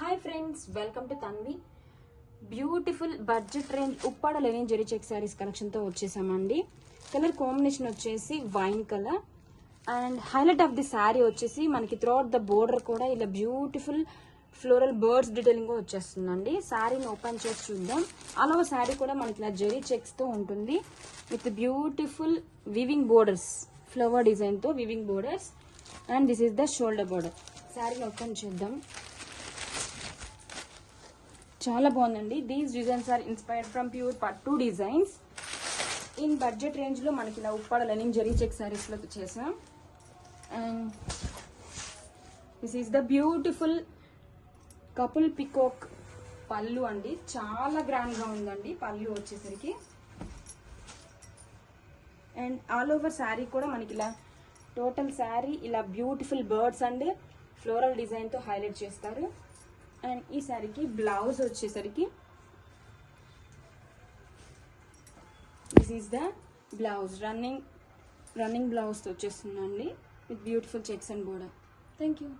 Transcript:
Hi friends welcome to Tanvi beautiful budget range Uppada linen zari check saris కలెక్షన్తో వచ్చేసామండి. Colour combination వచ్చేసి wine colour and highlight of the sari వచ్చేసి మనకి throughout the border కూడా ఇలా beautiful floral birds detailing వచ్చేస్తుందండి. శారీని open చేసి చూద్దాం. అలాగే శారీ కూడా మనకి ఇలా జెరీ చెక్స్తో ఉంటుంది. With beautiful weaving borders flower డిజైన్తో weaving borders and this is the shoulder border శారీని ఓపెన్ చేద్దాం. చాలా బాగుందండి. These designs are inspired from pure pattu designs in budget రేంజ్లో మనకి ఇలా ఉప్పాడ లెనింగ్ జరీ చెక్ శారీస్లో చేసాం. And this is the beautiful couple peacock పళ్ళు అండి. చాలా గ్రాండ్గా ఉందండి పళ్ళు వచ్చేసరికి. అండ్ ఆల్ ఓవర్ శారీ కూడా మనకి ఇలా టోటల్ శారీ ఇలా బ్యూటిఫుల్ బర్డ్స్ అండ్. ఫ్లోరల్ డిజైన్తో హైలైట్ చేస్తారు. అండ్ ఈ శారీకి బ్లౌజ్ వచ్చేసరికి this is the blouse. Running running blouse వచ్చేస్తుందండి. With beautiful checks and border. Thank you.